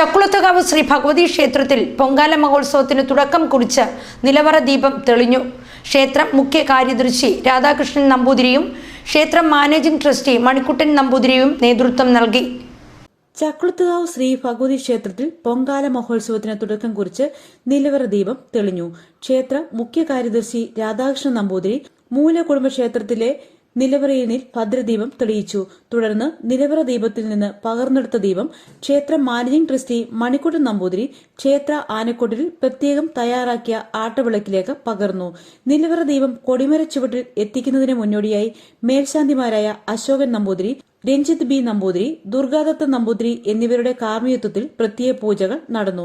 ചക്കുളത്തുകാവ് ശ്രീ ഭഗവതി ക്ഷേത്രത്തിൽ പൊങ്കാല മഹോത്സവത്തിന് തുടക്കം കുറിച്ച് നിലവറ ദീപം തെളിഞ്ഞു. ക്ഷേത്രം മുഖ്യ കാര്യദർശി രാധാകൃഷ്ണൻ നമ്പൂതിരിയും ക്ഷേത്രം മാനേജിംഗ് ട്രസ്റ്റി മണിക്കുട്ടൻ നമ്പൂതിരിയും നേതൃത്വം നൽകി. ചക്കുളത്തുകാവ് ശ്രീ ഭഗവതി ക്ഷേത്രത്തിൽ പൊങ്കാല മഹോത്സവത്തിന് തുടക്കം കുറിച്ച് നിലവറ ദീപം തെളിഞ്ഞു. ക്ഷേത്രം മുഖ്യ കാര്യദർശി രാധാകൃഷ്ണൻ നമ്പൂതിരി മൂലകുടുംബ ക്ഷേത്രത്തിലെ നിലവറയിനിൽ ഭദ്രദീപം തെളിയിച്ചു. തുടർന്ന് നിലവറ ദീപത്തിൽ നിന്ന് പകർന്നെടുത്ത ദീപം ക്ഷേത്ര മാനേജിംഗ് ട്രസ്റ്റി മണിക്കുട്ടൻ നമ്പൂതിരി ക്ഷേത്ര ആനക്കൊട്ടിൽ പ്രത്യേകം തയ്യാറാക്കിയ ആട്ടവിളക്കിലേക്ക് പകർന്നു. നിലവറ ദീപം കൊടിമര ചുവട്ടിൽ എത്തിക്കുന്നതിന് മുന്നോടിയായി മേൽശാന്തിമാരായ അശോകൻ നമ്പൂതിരി രഞ്ജിത് ബി നമ്പൂതിരി ദുർഗാദത്ത നമ്പൂതിരി എന്നിവരുടെ കാർമ്മികത്വത്തിൽ പ്രത്യേക പൂജകൾ നടന്നു.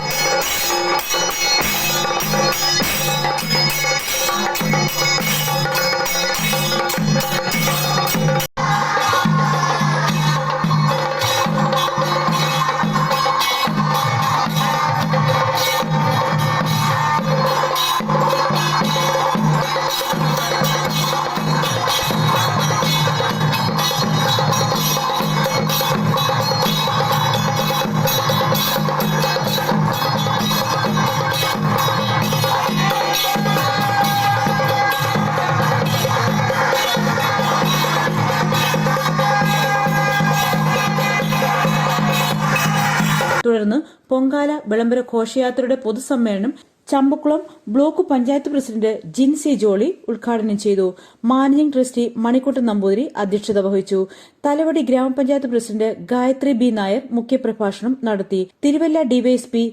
തുടർന്ന് പൊങ്കാല വിളംബര ഘോഷയാത്രയുടെ പൊതുസമ്മേളനം ചമ്പക്കുളം ബ്ലോക്ക് പഞ്ചായത്ത് പ്രസിഡന്റ് ജിൻസി ജോളി ഉദ്ഘാടനം ചെയ്തു. മാനേജിംഗ് ട്രസ്റ്റി മണിക്കുട്ടൻ നമ്പൂതിരി അധ്യക്ഷത വഹിച്ചു. തലവടി ഗ്രാമപഞ്ചായത്ത് പ്രസിഡന്റ് ഗായത്രി ബി നായർ മുഖ്യപ്രഭാഷണം നടത്തി. തിരുവല്ല ഡിവൈഎസ്പി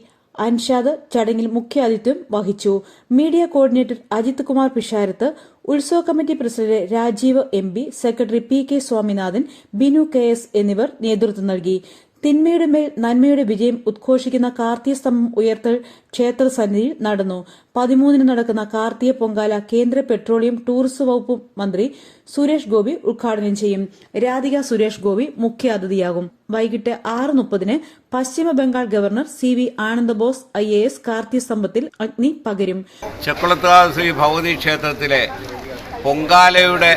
അൻഷാദ് ചടങ്ങിൽ മുഖ്യാതിഥ്യം വഹിച്ചു. മീഡിയ കോർഡിനേറ്റർ അജിത് കുമാർ പിഷാരത്ത് ഉത്സവ committee president Rajeev M secretary P K Swaminathan Binu K S എന്നിവർ നേതൃത്വം നൽകി. തിന്മയുടെ മേൽ നന്മയുടെ വിജയം ഉദ്ഘോഷിക്കുന്ന കാർത്തിക സ്തംഭം ഉയർത്തൽ ക്ഷേത്ര സന്നിധിയിൽ നടന്നു. പതിമൂന്നിന് നടക്കുന്ന കാർത്തിക പൊങ്കാല കേന്ദ്ര പെട്രോളിയം ടൂറിസം വകുപ്പ് മന്ത്രി സുരേഷ് ഗോപി ഉദ്ഘാടനം ചെയ്യും. രാധിക സുരേഷ് ഗോപി മുഖ്യാതിഥിയാകും വൈകിട്ട് ആറ് മുപ്പതിന് Paschima Bangal governor C V Anandabose I A S Karthika സ്തംഭത്തിൽ അഗ്നി പകരും. ശ്രീ ഭഗവതി ക്ഷേത്രത്തിലെ പൊങ്കാലയുടെ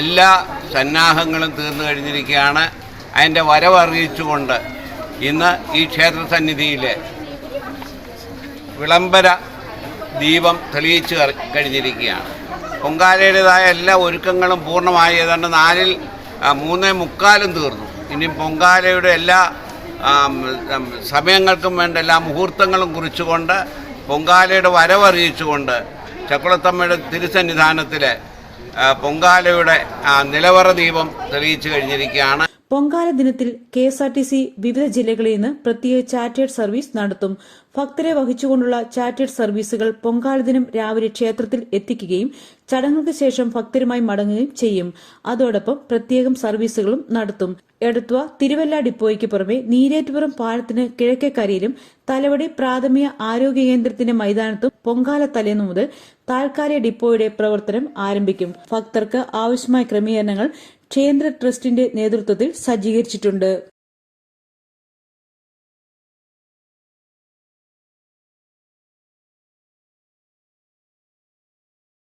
എല്ലാ സന്നാഹങ്ങളും തീർന്നു കഴിഞ്ഞിരിക്കുകയാണ്. അതിന്റെ വരവറിയിച്ചുകൊണ്ട് ഇന്ന് ഈ ക്ഷേത്ര സന്നിധിയിൽ വിളംബര ദീപം തെളിയിച്ചു കഴിഞ്ഞിരിക്കുകയാണ്. പൊങ്കാലയുടേതായ എല്ലാ ഒരുക്കങ്ങളും പൂർണമായി ഏതാണ്ട് നാലിൽ മൂന്നേ മുക്കാലും തീർന്നു. ഇനി പൊങ്കാലയുടെ എല്ലാ സമയങ്ങൾക്കും വേണ്ട എല്ലാ മുഹൂർത്തങ്ങളും കുറിച്ചുകൊണ്ട് പൊങ്കാലയുടെ വരവറിയിച്ചുകൊണ്ട് ചക്കുളത്തമ്മയുടെ തിരുസന്നിധാനത്തിൽ പൊങ്കാലയുടെ നിലവറ ദീപം തെളിയിച്ചു കഴിഞ്ഞിരിക്കുകയാണ്. പൊങ്കാല ദിനത്തിൽ K S R T C വിവിധ ജില്ലകളിൽ നിന്ന് പ്രത്യേക ചാറ്റേഡ് സർവീസ് നടത്തും. ഭക്തരെ വഹിച്ചുകൊണ്ടുള്ള ചാറ്റേഡ് സർവീസുകൾ പൊങ്കാല ദിനം രാവിലെ ക്ഷേത്രത്തിൽ എത്തിക്കുകയും ചടങ്ങുകൾക്ക് ശേഷം ഭക്തരുമായി മടങ്ങുകയും ചെയ്യും. അതോടൊപ്പം പ്രത്യേകം സർവീസുകളും നടത്തും. എടത്വ തിരുവല്ല ഡിപ്പോയ്ക്ക് പുറമെ നീരേറ്റുപുറം പാലത്തിന് കിഴക്കേക്കരയിലും തലവടി പ്രാഥമിക ആരോഗ്യ കേന്ദ്രത്തിന്റെ മൈതാനത്തും പൊങ്കാല തലേന്നു മുതൽ താൽക്കാലിക ഡിപ്പോയുടെ പ്രവർത്തനം ആരംഭിക്കും. ഭക്തർക്ക് ആവശ്യമായ ക്രമീകരണങ്ങൾ ക്ഷേത്ര ട്രസ്റ്റിന്റെ നേതൃത്വത്തിൽ സജ്ജീകരിച്ചിട്ടുണ്ട്